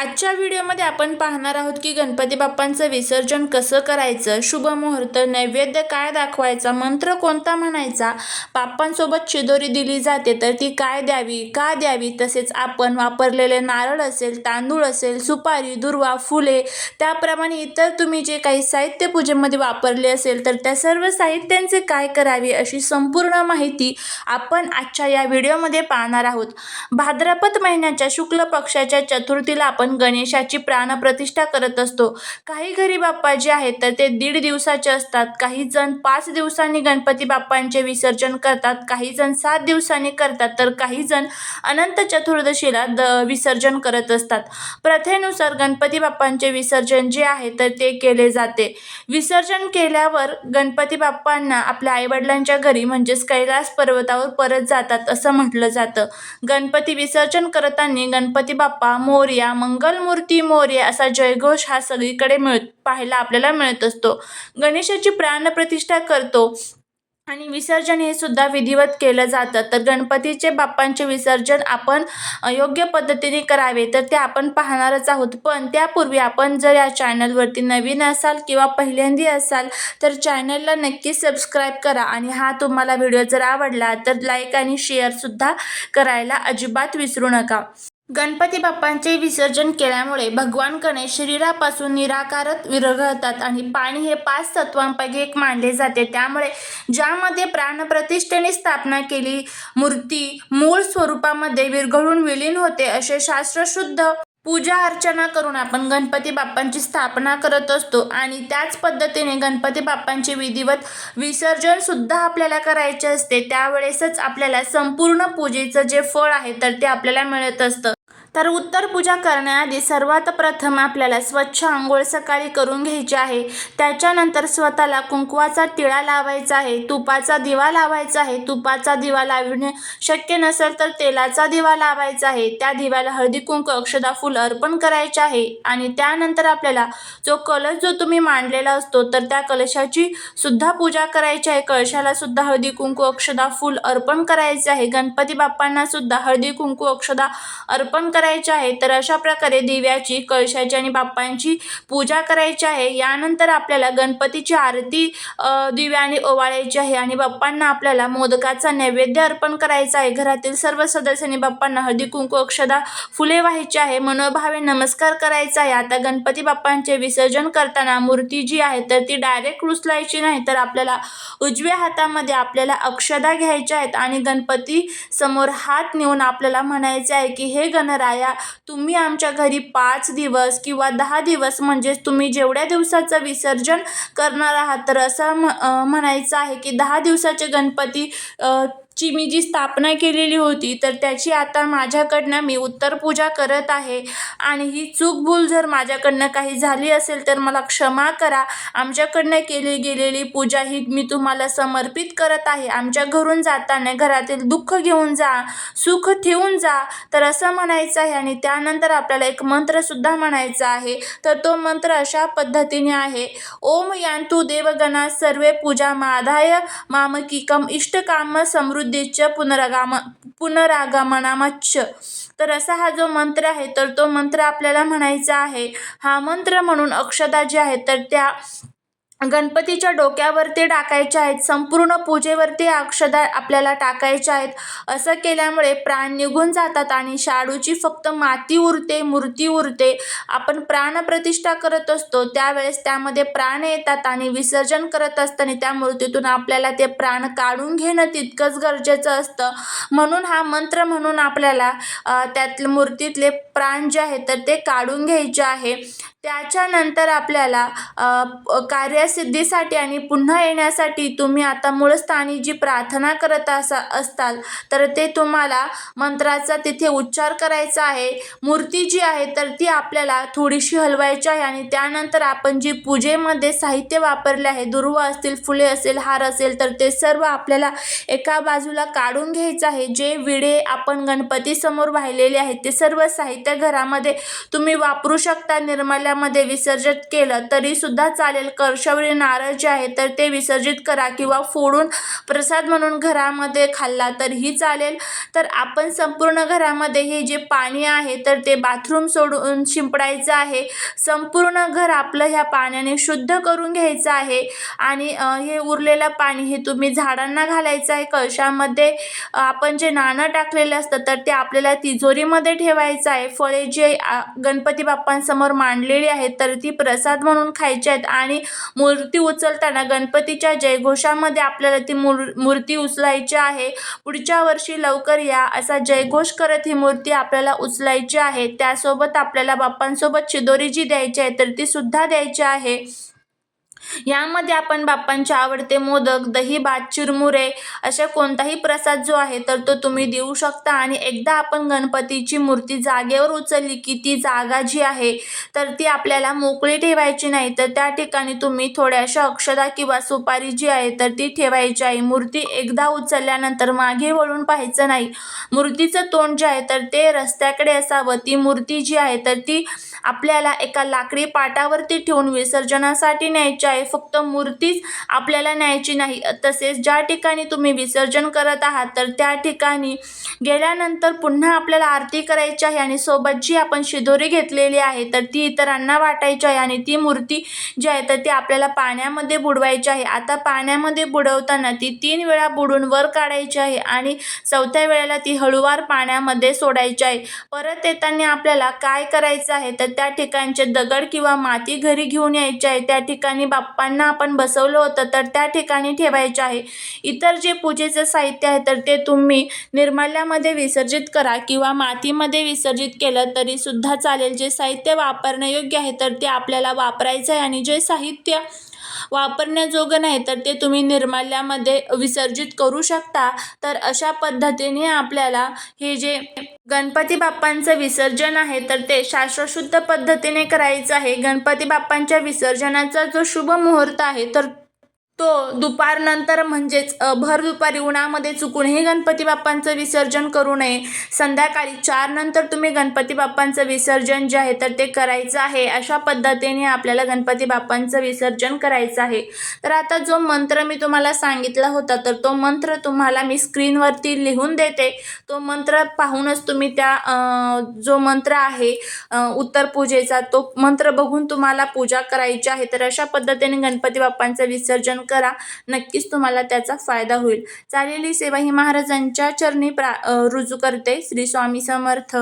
आजच्या व्हिडिओमध्ये आपण पाहणार आहोत की गणपती बाप्पांचं विसर्जन कसं करायचं शुभ मुहूर्त नैवेद्य काय दाखवायचा मंत्र कोणता म्हणायचा बाप्पांसोबत चिदोरी दिली जाते तर ती काय द्यावी का द्यावी तसेच आपण वापरलेले नारळ असेल तांदूळ असेल सुपारी दुर्वा फुले त्याप्रमाणे इतर तुम्ही जे काही साहित्य पूजेमध्ये वापरले असेल तर त्या सर्व साहित्यांचे काय करावे अशी संपूर्ण माहिती आपण आजच्या या व्हिडिओमध्ये पाहणार आहोत. भाद्रपद महिन्याच्या शुक्ल पक्षाच्या चतुर्थीला आपण गणेशाची प्राणप्रतिष्ठा करत असतो. काही घरी बाप्पा जे आहेत तर ते दीड दिवसाचे असतात. काही जण पाच दिवसांनी गणपती बाप्पांचे विसर्जन करतात. काही जण सात दिवसांनी करतात. तर काही जण अनंत चतुर्दशीला द विसर्जन करत असतात. प्रथेनुसार गणपती बाप्पांचे विसर्जन जे आहे तर ते केले जाते. विसर्जन केल्यावर गणपती बाप्पांना आपल्या आईवडिलांच्या घरी म्हणजेच कैलास पर्वतावर परत जातात असं म्हटलं जातं. गणपती विसर्जन करताना गणपती बाप्पा मोर्या मंगलमूर्ती मोर्या असा जयघोष हा सगळीकडे मिळ पाहायला आपल्याला मिळत असतो. गणेशाची प्राणप्रतिष्ठा करतो आणि विसर्जन हे सुद्धा विधिवत केलं जातं. तर गणपतीचे बाप्पांचे विसर्जन आपण योग्य पद्धतीने करावे तर ते आपण पाहणारच आहोत. पण त्यापूर्वी आपण जर या चॅनलवरती नवीन असाल किंवा पहिल्यांदी असाल तर चॅनलला नक्की सबस्क्राईब करा आणि हा तुम्हाला व्हिडिओ जर आवडला तर लाईक आणि शेअरसुद्धा करायला अजिबात विसरू नका. गणपती बाप्पांचे विसर्जन केल्यामुळे भगवान गणेश शरीरापासून निराकारत विरघळतात आणि पाणी हे पाच तत्वांपैकी एक मानले जाते. त्यामुळे ज्यामध्ये प्राणप्रतिष्ठेने स्थापना केली मूर्ती मूळ स्वरूपामध्ये विरघळून विलीन होते असे शास्त्रशुद्ध पूजा अर्चना करून आपण गणपती बाप्पांची स्थापना करत असतो आणि त्याच पद्धतीने गणपती बाप्पांचे विधिवत विसर्जन सुद्धा आपल्याला करायचे असते. त्यावेळेसच आपल्याला संपूर्ण पूजेचं जे फळ आहे तर ते आपल्याला मिळत असतं. तर उत्तर पूजा करण्याआधी सर्वात प्रथम आपल्याला स्वच्छ आंघोळ सकाळी करून घ्यायची आहे. त्याच्यानंतर स्वतःला कुंकवाचा टिळा लावायचा आहे. तुपाचा दिवा लावायचा आहे. तुपाचा दिवा लावणे शक्य नसेल तर तेलाचा दिवा लावायचा आहे. त्या दिव्याला हळदी कुंकू अक्षदा फुल अर्पण करायचे आहे. आणि त्यानंतर आपल्याला जो कलश जो तुम्ही मांडलेला असतो तर त्या कलशाची सुद्धा पूजा करायची आहे. कलशाला सुद्धा हळदी कुंकू अक्षदा फुल अर्पण करायचे आहे. गणपती बाप्पांना सुद्धा हळदी कुंकू अक्षदा अर्पण करायचे आहे तर अशा प्रकारे दिव्याची कळशाची आणि बाप्पांची पूजा करायची आहे. यानंतर आपल्याला गणपतीची आरती दिव्याने ओवाळायची आहे आणि बाप्पांना आपल्याला मोदकाचा नैवेद्य अर्पण करायचा आहे. घरातील सर्व सदस्यांनी बाप्पांना हळदी कुंकू अक्षदा फुले व्हायची आहे. मनोभावे नमस्कार करायचा आहे. आता गणपती बाप्पांचे विसर्जन करताना मूर्ती जी आहे तर ती डायरेक्ट उचलायची नाही तर आपल्याला उजव्या हातामध्ये आपल्याला अक्षदा घ्यायच्या आहेत आणि गणपती समोर हात नेऊन आपल्याला म्हणायचे आहे की हे गणराज गणराया तुम्ही आमच्या घरी पाच दिवस किंवा दहा दिवस म्हणजेच तुम्ही जेवढ्या दिवसाचं विसर्जन करणार आहात तर असं म म्हणायचं आहे की दहा दिवसाचे गणपती ची मी जी स्थापना केलेली होती तर त्याची आता माझ्याकडनं मी उत्तर पूजा करत आहे. आणि ही चूक भूल जर माझ्याकडनं काही झाली असेल तर मला क्षमा करा. आमच्याकडनं केली गेलेली पूजा ही मी तुम्हाला समर्पित करत आहे. आमच्या घरून जाताना घरातील दुःख घेऊन जा सुख ठेवून जा तर असं म्हणायचं आहे. आणि त्यानंतर आपल्याला एक मंत्रसुद्धा म्हणायचा आहे. तर तो मंत्र अशा पद्धतीने आहे. ओम यांतु देवगणा सर्वे पूजा माधाय मामकिकम इष्टकाम समृद्धीच्या पुनरागाम पुनरागमनामच्च तर असा हा जो मंत्र आहे तर तो मंत्र आपल्याला म्हणायचा आहे हा मंत्र म्हणून अक्षता ज्या आहेत तर त्या गणपतीच्या डोक्यावरती टाकायच्या आहेत संपूर्ण पूजेवरती अक्षदा आपल्याला टाकायच्या आहेत. असं केल्यामुळे प्राण निघून जातात आणि शाडूची फक्त माती उरते मूर्ती उरते. आपण प्राणप्रतिष्ठा करत असतो त्यावेळेस त्यामध्ये प्राण येतात आणि विसर्जन करत असताना त्या मूर्तीतून आपल्याला ते प्राण काढून घेणं तितकंच गरजेचं असतं. म्हणून हा मंत्र म्हणून आपल्याला अ, त्यातले मूर्तीतले प्राण जे आहेत तर ते काढून घ्यायचे आहे. त्याच्यानंतर आपल्याला कार्य सिद्धीसाठी आणि पुन्हा येण्यासाठी तुम्ही आता मूळस्थानी जी प्रार्थना करत असा असताल तर ते तुम्हाला मंत्राचा तिथे उच्चार करायचा आहे. मूर्ती जी आहे तर ती आपल्याला थोडीशी हलवायची आहे आणि त्यानंतर आपण जी पूजेमध्ये साहित्य वापरले आहे दुर्व असतील फुले असेल हार असेल तर ते सर्व आपल्याला एका बाजूला काढून घ्यायचं आहे. जे विडे आपण गणपतीसमोर वाहिलेले आहेत ते सर्व साहित्य घरामध्ये तुम्ही वापरू शकता. निर्मल्यामध्ये विसर्जित केलं तरीसुद्धा चालेल. कर्शव कर्शवरी नारळ जे आहे तर ते विसर्जित करा किंवा फोडून प्रसाद म्हणून घरामध्ये खाल्ला तरीही चालेल. तर आपण संपूर्ण घरामध्ये हे जे पाणी आहे तर ते बाथरूम सोडून शिंपडायचं आहे. संपूर्ण घर आपलं ह्या पाण्याने शुद्ध करून घ्यायचं आहे. आणि हे उरलेलं पाणी हे तुम्ही झाडांना घालायचं आहे. कळशामध्ये आपण जे नाणं टाकलेलं असतं तर ते आपल्याला तिजोरीमध्ये ठेवायचं आहे. फळे जे गणपती बाप्पांसमोर मांडलेली आहेत तर ती प्रसाद म्हणून खायची आहेत. आणि मूर्ती उचलताना गणपतीच्या जयघोषामध्ये आपल्याला ती मूर मूर्ती उचलायची आहे. पुढच्या वर्षी लवकर या असा जयघोष करत ही मूर्ती आपल्याला उचलायची आहे. त्यासोबत आपल्याला बाप्पांसोबत शिदोरी जी द्यायची आहे तर ती सुद्धा द्यायची आहे. यामध्ये आपण बाप्पांचे आवडते मोदक दही भात चिरमुरे अशा कोणताही प्रसाद जो आहे तर तो तुम्ही देऊ शकता. आणि एकदा आपण गणपतीची मूर्ती जागेवर उचलली की ती जागा जी आहे तर ती आपल्याला मोकळी ठेवायची नाही. तर त्या ठिकाणी तुम्ही थोड्याशा अक्षदा किंवा सुपारी जी आहे तर ती ठेवायची आहे मूर्ती एकदा उचलल्यानंतर मागे वळून पाहायचं नाही. मूर्तीचं तोंड जे आहे तर ते रस्त्याकडे असावं. ती मूर्ती जी आहे तर ती आपल्याला एका लाकडी पाटावरती ठेवून विसर्जनासाठी न्यायची आहे. फक्त मूर्तीच आपल्याला न्यायची नाही. तसेच ज्या ठिकाणी तुम्ही विसर्जन करत आहात तर त्या ठिकाणी गेल्यानंतर पुन्हा आपल्याला आरती करायची आहे आणि सोबत जी आपण शिदोरी घेतलेली आहे तर ती इतरांना वाटायची आहे आणि ती मूर्ती जी आहे तर ती आपल्याला पाण्यामध्ये बुडवायची आहे. आता पाण्यामध्ये बुडवताना ती तीन वेळा बुडून वर काढायची आहे आणि चौथ्या वेळेला ती हळूवार पाण्यामध्ये सोडायची आहे. परत येताना आपल्याला काय करायचं आहे तर त्या ठिकाणचे दगड किंवा माती घरी घेऊन यायची आहे. त्या ठिकाणी बाप्पांना आपण बसवलं होतं तर त्या ठिकाणी ठेवायचे आहे. इतर जे पूजेचं साहित्य आहे तर ते तुम्ही निर्माल्यामध्ये विसर्जित करा किंवा मातीमध्ये विसर्जित केलं तरी सुद्धा चालेल. जे साहित्य वापरण्यायोग्य आहे तर ते आपल्याला वापरायचं आहे. आणि जे साहित्य वापरण्याजोगं नाही तर ते तुम्ही निर्माल्यामध्ये विसर्जित करू शकता. तर अशा पद्धतीने आपल्याला हे जे गणपती बाप्पांचं विसर्जन आहे तर ते शास्त्रशुद्ध पद्धतीने करायचं आहे. गणपती बाप्पांच्या विसर्जनाचा जो शुभ मुहूर्त आहे तर तो दुपारनंतर म्हणजेच भर दुपारी उन्हामध्ये चुकूनही गणपती बाप्पांचं विसर्जन करू नये. संध्याकाळी चारनंतर तुम्ही गणपती बाप्पांचं विसर्जन जे आहे तर ते करायचं आहे. अशा पद्धतीने आपल्याला गणपती बाप्पांचं विसर्जन करायचं आहे. तर आता जो मंत्र मी तुम्हाला सांगितला होता तर तो मंत्र तुम्हाला मी स्क्रीनवरती लिहून देते. तो मंत्र पाहूनच तुम्ही त्या जो मंत्र आहे उत्तर पूजेचा तो मंत्र बघून तुम्हाला पूजा करायची आहे. तर अशा पद्धतीने गणपती बाप्पांचं विसर्जन करा. नक्कीच तुम्हाला त्याचा फायदा होईल. चालेली सेवा ही महाराजांच्या चरणी प्रा रुजू करते. श्री स्वामी समर्थ.